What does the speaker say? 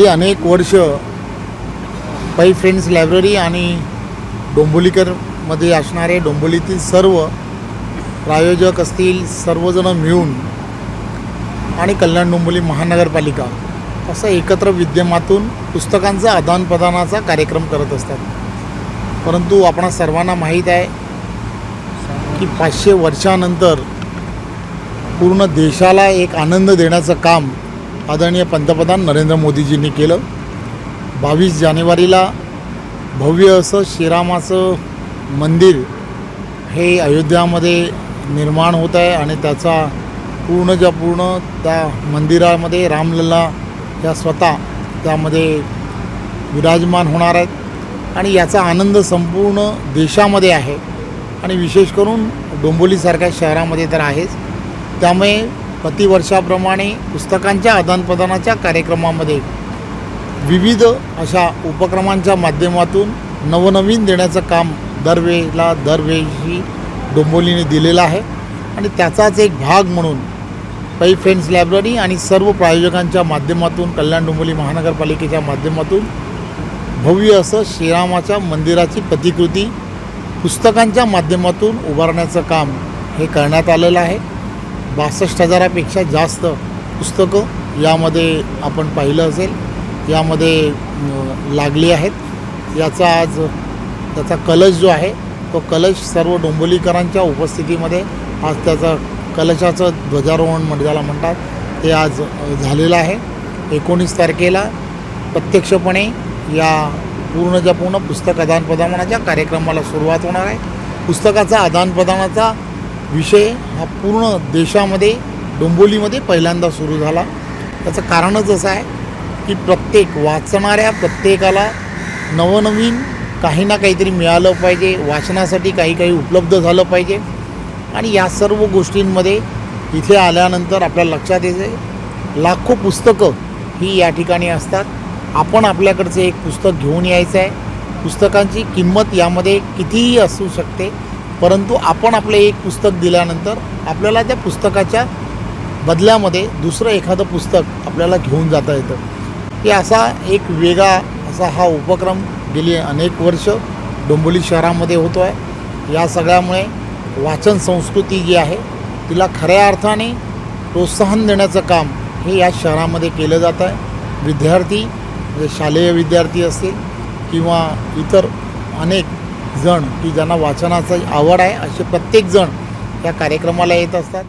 गेली अनेक वर्ष पै फ्रेंड्स लायब्ररी आणि डोंबोलीकरमध्ये असणारे डोंबोलीतील सर्व प्रायोजक असतील सर्वजण मिळून आणि कल्याण डोंबोली महानगरपालिका असं एकत्र विद्यमातून पुस्तकांचा आदानप्रदानाचा कार्यक्रम करत असतात. परंतु आपणा सर्वांना माहीत आहे की पाचशे वर्षानंतर पूर्ण देशाला एक आनंद देण्याचं काम आदरणीय पंतप्रधान नरेंद्र मोदीजींनी केलं. बावीस जानेवारीला भव्य असं श्रीरामाचं मंदिर हे अयोध्यामध्ये निर्माण होत आहे आणि त्याचा पूर्णच्या पूर्ण त्या मंदिरामध्ये रामलल्ला या स्वतः त्यामध्ये विराजमान होणार आहेत. आणि याचा आनंद संपूर्ण देशामध्ये आहे. आणि विशेष करून डोंबोलीसारख्या शहरामध्ये तर आहेच. त्यामुळे प्रतिवर्षाप्रमाणे पुस्तकांच्या आदानप्रदानाच्या कार्यक्रमामध्ये विविध अशा उपक्रमांच्या माध्यमातून नवनवीन देण्याचं काम दरवेळेला दरवेळी डोंबोलीने दिलेलं आहे. आणि त्याचाच एक भाग म्हणून पै फ्रेंड्स लायब्ररी आणि सर्व प्रायोजकांच्या माध्यमातून कल्याण डोंबोली महानगरपालिकेच्या माध्यमातून भव्य असं श्रीरामाच्या मंदिराची प्रतिकृती पुस्तकांच्या माध्यमातून उभारण्याचं काम हे करण्यात आलेलं आहे. बासष्ट हजारापेक्षा जास्त पुस्तकं यामध्ये आपण पाहिलं असेल. यामध्ये लागली आहेत. याचा आज त्याचा कलश जो आहे तो कलश सर्व डोंबोलीकरांच्या उपस्थितीमध्ये आज त्याचा कलशाचं ध्वजारोहण मंडळाला ज्याला म्हणतात. ते आज झालेलं आहे. एकोणीस तारखेला प्रत्यक्षपणे या पूर्णच्या पूर्ण पुस्तक आदानप्रदानाच्या कार्यक्रमाला सुरुवात होणार आहे. पुस्तकाचा आदानप्रदानाचा विषय हा पूर्ण देशामध्ये डोंबोलीमध्ये पहिल्यांदा सुरू झाला. त्याचं कारणच असं आहे की प्रत्येक वाचणाऱ्या प्रत्येकाला नवनवीन काही ना काहीतरी मिळालं पाहिजे वाचनासाठी काही काही उपलब्ध झालं पाहिजे. आणि या सर्व गोष्टींमध्ये इथे आल्यानंतर आपल्या लक्षात येते लाखो पुस्तकं ही या ठिकाणी असतात. आपण आपल्याकडचं एक पुस्तक घेऊन यायचं आहे. पुस्तकांची किंमत यामध्ये कितीही असू शकते परंतु आपण आपलं एक पुस्तक दिल्यानंतर आपल्याला त्या पुस्तकाच्या बदल्यामध्ये दुसरं एखादं पुस्तक आपल्याला घेऊन जाता येतं. की असा एक वेगळा असा हा उपक्रम गेली अनेक वर्ष डोंबोली शहरामध्ये होतो आहे या सगळ्यामुळे वाचन संस्कृती जी आहे तिला खऱ्या अर्थाने प्रोत्साहन देण्याचं काम हे या शहरामध्ये केलं जातं आहे. विद्यार्थी म्हणजे शालेय विद्यार्थी असतील किंवा इतर अनेक जण की ज्यांना वाचनाची आवड आहे असे प्रत्येकजण या कार्यक्रमाला येत असतात.